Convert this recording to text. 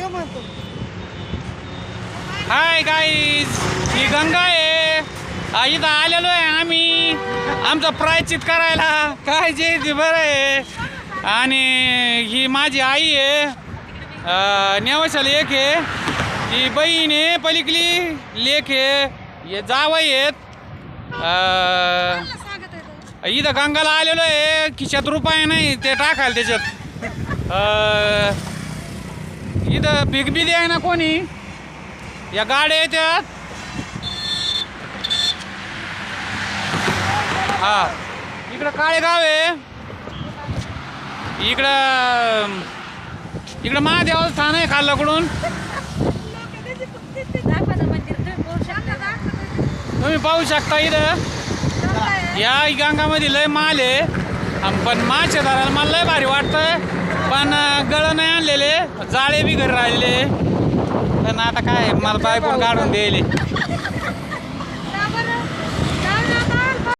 देव म्हणतो. Hi guys ही गंगा आहे. इथं आलेलो आहे आम्ही. आमचं प्रायचित करायला. काय जे ते बरं आहे. आणि ही माझी आई आहे. अ, लेख एक आहे. ही बहीण आहे पलीकली लेख आहे. हे जावई आहेत. इथं गंगाला आलेलो आहे. खिशात रुपये नाही ते टाकायला त्याच्यात. इथं भीक बी आहे ना कोणी? या गाड्या येतात हा. इकडं काळेगाव आहे. इकडं इकडं महादेवाचं स्थान आहे खाल्लाकडून. तुम्ही पाहू शकता इथं. या गंगामध्ये लय माल आहे. पण मासे दाराला मला लय भारी वाटतंय. पण गळ नाही आणलेले जाळे बी घरी राहिले. पण आता काय मला बायकोन काढून द्यायले.